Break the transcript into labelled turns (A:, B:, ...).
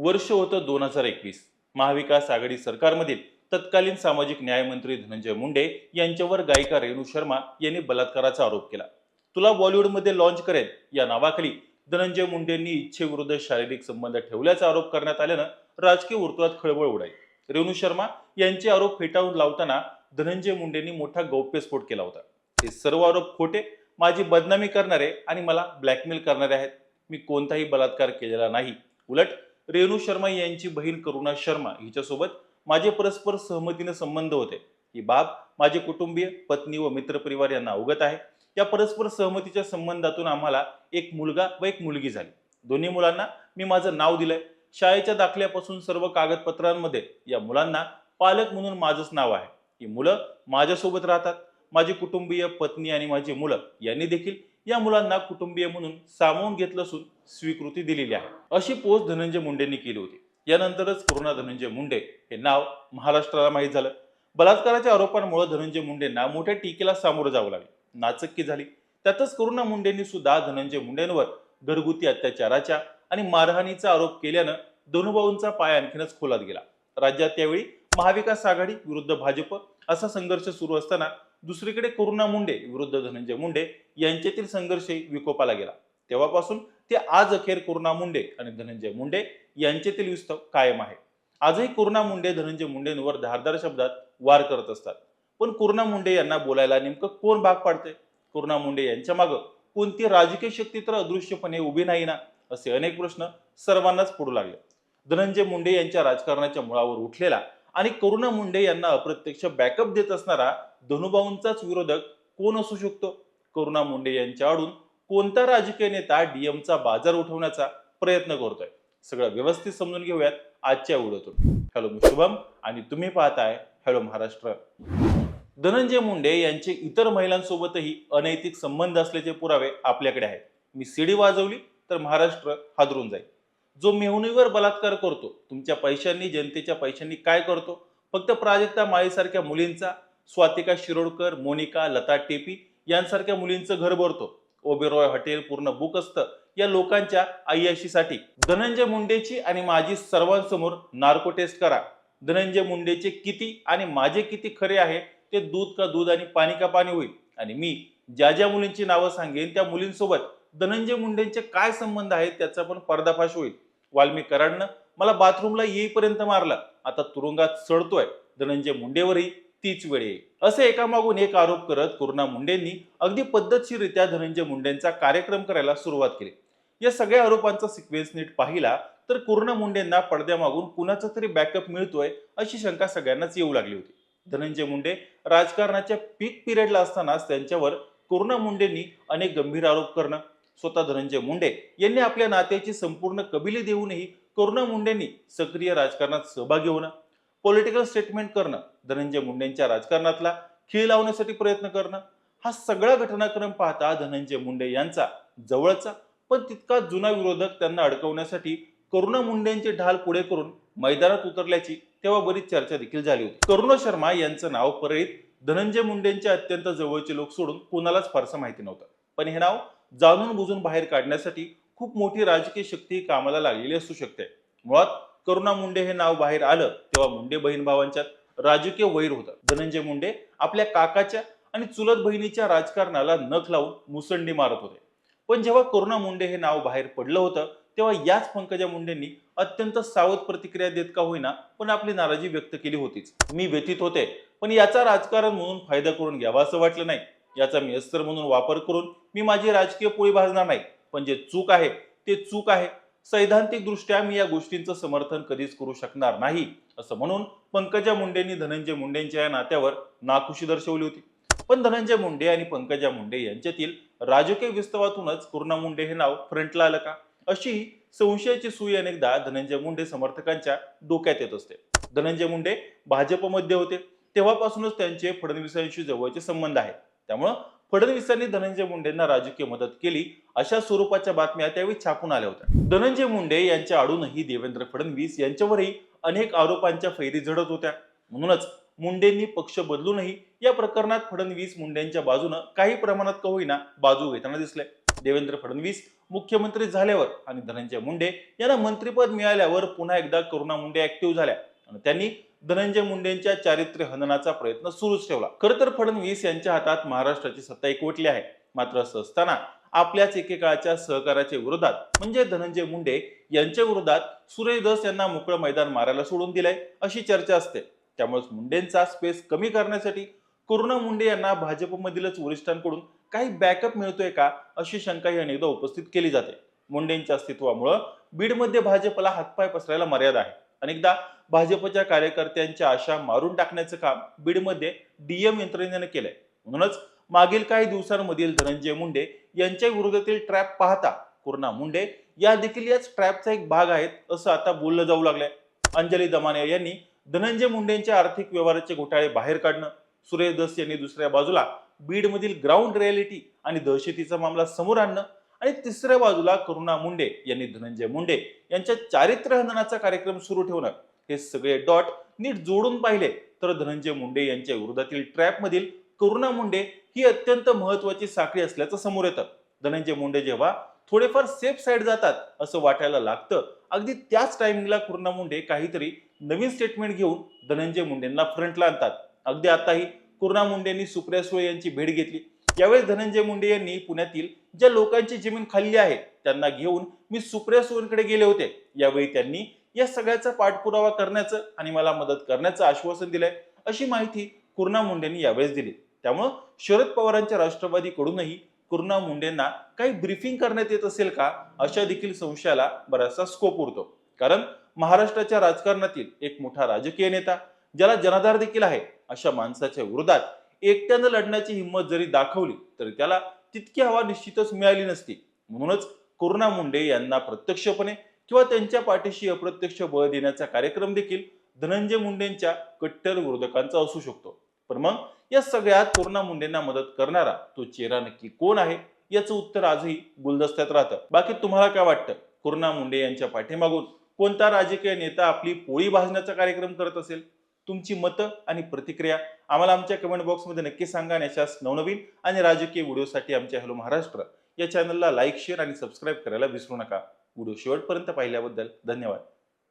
A: वर्ष होतं दोन हजार एकवीस. महाविकास आघाडी सरकारमधील तत्कालीन सामाजिक न्यायमंत्री धनंजय मुंडे यांच्यावर गायिका रेणू शर्मा यांनी बलात्काराचा आरोप केला. तुला बॉलिवूडमध्ये लॉन्च करेन या नावाखाली धनंजय मुंडेंनी इच्छेविरुद्ध शारीरिक संबंध ठेवल्याचा आरोप करण्यात आल्यानं राजकीय वर्तुळात खळबळ उडाली. रेणू शर्मा यांचे आरोप फेटाळून लावताना धनंजय मुंडेंनी मोठा गौप्यस्फोट केला होता. हे सर्व आरोप खोटे माझी बदनामी करणारे आणि मला ब्लॅकमेल करणारे आहेत. मी कोणताही बलात्कार केलेला नाही. उलट रेणू शर्मा यांची बहीण करुणा शर्मा हिच्यासोबत माझे परस्पर सहमतीने संबंध होते. ही बाब माझे कुटुंबीय पत्नी व मित्रपरिवार यांना अवगत आहे. या परस्पर सहमतीच्या संबंधातून आम्हाला एक मुलगा व एक मुलगी झाली. दोन्ही मुलांना मी माझं नाव दिलंय. शाळेच्या दाखल्यापासून सर्व कागदपत्रांमध्ये या मुलांना पालक म्हणून माझंच नाव आहे. ही मुलं माझ्यासोबत राहतात. माझी कुटुंबीय पत्नी आणि माझी मुलं यांनी देखील या मुलांना कुटुंबीय म्हणून सामावून घेतलं असून स्वीकृती दिलेली आहे. अशी पोस्ट धनंजय मुंडेंनी केली होती. यानंतरच करुणा धनंजय मुंडे हे नाव महाराष्ट्राला माहीत झालं. बलात्काराच्या आरोपांमुळे धनंजय मुंडेंना मोठ्या टीकेला सामोरं जावं लागलं. नाचक्की झाली. त्यातच करुणा मुंडेंनी सुद्धा धनंजय मुंडेंवर घरगुती अत्याचाराच्या आणि मारहाणीचा आरोप केल्यानं दोनुभाऊंचा पाय आणखीनच खोलात गेला. राज्यात त्यावेळी महाविकास आघाडी विरुद्ध भाजप असा संघर्ष सुरू असताना दुसरीकडे करुणा मुंडे विरुद्ध धनंजय मुंडे यांच्यातील संघर्षही विकोपाला गेला. तेव्हापासून ते आज अखेर करुणा मुंडे आणि धनंजय मुंडे यांच्यातील विस्तव कायम आहे. आजही करुणा मुंडे धनंजय मुंडेंवर धारदार शब्दात वार करत असतात. पण करुणा मुंडे यांना बोलायला नेमकं कोण भाग पाडते करुणा मुंडे यांच्या मागं कोणती राजकीय शक्ती तर अदृश्यपणे उभी नाही ना? असे अनेक प्रश्न सर्वांनाच पडू लागले. धनंजय मुंडे यांच्या राजकारणाच्या मुळावर उठलेला आणि करुणा मुंडे यांना अप्रत्यक्ष बॅकअप देत असणारा धनुभाऊंचाच विरोधक कोण असू शकतो? करुणा मुंडे यांच्या आडून कोणता राजकीय नेता डीएमचा बाजार उठवण्याचा प्रयत्न करतोय? सगळं व्यवस्थित समजून घेऊयात आजच्या व्हिडिओतून. हॅलो मी शुभम आणि तुम्ही पाहताय हॅलो महाराष्ट्र. धनंजय मुंडे यांचे इतर महिलांसोबतही अनैतिक संबंध असल्याचे पुरावे आपल्याकडे आहेत. मी सीडी वाजवली तर महाराष्ट्र हादरून जाईल. जो मेहुणीवर बलात्कार करतो तुमच्या पैशांनी जनतेच्या पैशांनी काय करतो? फक्त प्राजक्ता माळीसारख्या मुलींचा स्वातिका शिरोडकर मोनिका लता टेपी यांसारख्या मुलींचं घर भरतो. ओबेरॉय हॉटेल पूर्ण बुक असतं. या लोकांच्या आय्याशीसाठी धनंजय मुंडेची आणि माझी सर्वांसमोर नार्को टेस्ट करा. धनंजय मुंडेचे किती आणि माझे किती खरे आहे ते दूध का दूध आणि पाणी का पाणी होईल? आणि मी ज्या ज्या मुलींची नावं सांगेन त्या मुलींसोबत धनंजय मुंडेंचे काय संबंध आहेत त्याचा पण पर्दाफाश होईल. वाल्मिक मला बाथरूमला येईपर्यंत मारला. आता तुरुंगात चढतोय. धनंजय मुंडेवरही तीच वेळ येईल. असे एकामागून एक आरोप करत करुणा मुंडेंनी अगदी पद्धतशीररित्या धनंजय मुंडेंचा कार्यक्रम करायला सुरुवात केली. या सगळ्या आरोपांचा सिक्वेन्स नीट पाहिला तर करुणा मुंडेंना पडद्यामागून कुणाचा तरी बॅकअप मिळतोय अशी शंका सगळ्यांनाच येऊ लागली होती. धनंजय मुंडे राजकारणाच्या पीक पिरियडला असतानाच त्यांच्यावर करुणा मुंडेंनी अनेक गंभीर आरोप करणं स्वतः धनंजय मुंडे यांनी आपल्या नात्याची संपूर्ण कबिली देऊनही करुणा मुंडेंनी सक्रिय राजकारणात सहभागी होणं पॉलिटिकल स्टेटमेंट करणं धनंजय मुंडेंच्या राजकारणातला खेळ लावण्यासाठी प्रयत्न करणं हा सगळा घटनाक्रम पाहता धनंजय मुंडे यांचा जवळचा पण तितका जुना विरोधक त्यांना अडकवण्यासाठी करुणा मुंडेंचे ढाल पुढे करून मैदानात उतरल्याची तेव्हा बरीच चर्चा देखील झाली होती. करुणा शर्मा यांचं नाव परळीत धनंजय मुंडेंचे अत्यंत जवळचे लोक सोडून कोणालाच फारसं माहिती नव्हतं. पण हे नाव जाणून बुजून बाहेर काढण्यासाठी खूप मोठी राजकीय शक्ती कामाला लागलेली असू शकते. मुळात करुणा मुंडे हे नाव बाहेर आलं तेव्हा मुंडे बहीण भावांच्यात राजकीय वैर होतं. धनंजय मुंडे आपल्या काकाच्या आणि चुलत बहिणीच्या राजकारणाला नख लावून मुसंडी मारत होते. पण जेव्हा करुणा मुंडे हे नाव बाहेर पडलं होतं तेव्हा याच पंकजा मुंडेंनी अत्यंत सावध प्रतिक्रिया देत का होईना पण आपली नाराजी व्यक्त केली होतीच. मी व्यतीत होते पण याचा राजकारण म्हणून फायदा करून घ्यावा असं वाटलं नाही. याचा मी अस्त्र म्हणून वापर करून मी माझी राजकीय पोळी भाजणार नाही. पण जे चूक आहे ते चूक आहे. सैद्धांतिकदृष्ट्या मी या गोष्टींचं समर्थन कधीच करू शकणार नाही असं म्हणून पंकजा मुंडेंनी धनंजय मुंडेंच्या या नात्यावर नाखुशी दर्शवली होती. पण धनंजय मुंडे आणि पंकजा मुंडे यांच्यातील राजकीय विस्तवातूनच पूर्णा मुंडे हे नाव फ्रंटला आलं का? अशी संशयाची सुई अनेकदा धनंजय मुंडे समर्थकांच्या डोक्यात येत असते. धनंजय मुंडे भाजपमध्ये होते. तेव्हापासूनच त्यांचे फडणवीसांशी जवळचे संबंध आहेत. त्यामुळं फडणवीसांनी धनंजय मुंडेंना राजकीय मदत केली अशा स्वरूपाच्या बातम्या त्यावेळी छापून आल्या होत्या. धनंजय मुंडे यांच्या आडूनही देवेंद्र फडणवीस यांच्यावरही अनेक आरोपांच्या फैरी झडत होत्या. म्हणूनच मुंडेंनी पक्ष बदलूनही या प्रकरणात फडणवीस मुंडेंच्या बाजूनं काही प्रमाणात का होईना बाजू घेताना दिसले. देवेंद्र फडणवीस मुख्यमंत्री झाल्यावर आणि धनंजय मुंडे यांना मंत्रिपद मिळाल्यावर पुन्हा एकदा करुणा मुंडे ऍक्टिव्ह झाल्या. आणि त्यांनी धनंजय मुंडेंच्या चारित्र्य हननाचा प्रयत्न सुरूच ठेवला. खरं तर फडणवीस यांच्या हातात महाराष्ट्राची सत्ता एकवटली आहे. मात्र असं असताना आपल्याच एकेकाळच्या सहकाराच्या विरोधात म्हणजे धनंजय मुंडे यांच्या विरोधात सुरेश धस यांना मोकळं मैदान मारायला सोडून दिलंय अशी चर्चा असते. त्यामुळेच मुंडेंचा स्पेस कमी करण्यासाठी करुणा मुंडे यांना भाजपमधीलच वरिष्ठांकडून काही बॅकअप मिळतोय का अशी शंकाही अनेकदा उपस्थित केली जाते. मुंडेंच्या अस्तित्वामुळं बीडमध्ये भाजपला हातपाय पसरायला मर्यादा आहे. अनेकदा भाजपच्या कार्यकर्त्यांच्या आशा मारून टाकण्याचं काम बीडमध्ये डीएम यंत्रणेनं केलंय. म्हणूनच मागील काही दिवसांमधील धनंजय मुंडे यांच्या विरोधातील ट्रॅप पाहता करुणा मुंडे या देखील याच ट्रॅपचा एक भाग आहेत असं आता बोललं जाऊ लागलंय. अंजली दमाने यांनी धनंजय मुंडेंच्या आर्थिक व्यवहाराचे घोटाळे बाहेर काढणं सुरेश दस यांनी दुसऱ्या बाजूला बीडमधील ग्राउंड रियालिटी आणि दहशतीचा मामला समोर आणणं आणि तिसऱ्या बाजूला करुणा मुंडे यांनी धनंजय मुंडे यांच्या चारित्र्य हननाचा कार्यक्रम सुरू ठेवणार. हे सगळे डॉट नीट जोडून पाहिले तर धनंजय मुंडे यांच्या विरोधातील ट्रॅपमधील करुणा मुंडे ही अत्यंत महत्वाची साखळी असल्याचं समोर येतं. धनंजय मुंडे जेव्हा थोडेफार सेफ साईड जातात असं वाटायला लागतं अगदी त्याच टायमिंगला करुणा मुंडे काहीतरी नवीन स्टेटमेंट घेऊन धनंजय मुंडेंना फ्रंटला आणतात. अगदी आताही करुणा मुंडेंनी सुप्रिया सुळे यांची भेट घेतली. यावेळी धनंजय मुंडे यांनी पुण्यातील ज्या लोकांची जमीन खाल्ली आहे त्यांना घेऊन मी सुप्रिया सुळेंकडे गेले होते यावेळी त्यांनी या सगळ्याचा पाठपुरावा करण्याचं आणि मला मदत करण्याचं आश्वासन दिलंय अशी माहिती करुणा मुंडेंनी यावेळेस दिली. त्यामुळं शरद पवारांच्या राष्ट्रवादीकडूनही करुणा मुंडेंना काही ब्रीफिंग करण्यात येत असेल का अशा देखील संशयाला बराचसा स्कोप उरतो. कारण महाराष्ट्राच्या राजकारणातील एक मोठा राजकीय नेता ज्याला जनाधार देखील आहे अशा माणसाच्या विरोधात एकट्यानं लढण्याची हिंमत जरी दाखवली तरी त्याला तितकी हवा निश्चितच मिळाली नसती. म्हणूनच करुणा मुंडे यांना प्रत्यक्षपणे किंवा त्यांच्या पाठीशी अप्रत्यक्ष बळ देण्याचा कार्यक्रम देखील धनंजय मुंडेंच्या कट्टर विरोधकांचा असू शकतो. पण मग या सगळ्यात करुणा मुंडेंना मदत करणारा तो चेहरा नक्की कोण आहे याचं उत्तर आजही गुलदस्त्यात राहतं. बाकी तुम्हाला काय वाटतं? करुणा मुंडे यांच्या पाठीमागून कोणता राजकीय नेता आपली पोळी भाजण्याचा कार्यक्रम करत असेल? तुमची मतं आणि प्रतिक्रिया आम्हाला आमच्या कमेंट बॉक्समध्ये नक्की सांगा आणि अशाच नवनवीन आणि राजकीय व्हिडिओसाठी आमच्या हॅलो महाराष्ट्र या चॅनलला लाईक शेअर आणि सबस्क्राईब करायला विसरू नका. व्हिडिओ शेवटपर्यंत पाहिल्याबद्दल धन्यवाद.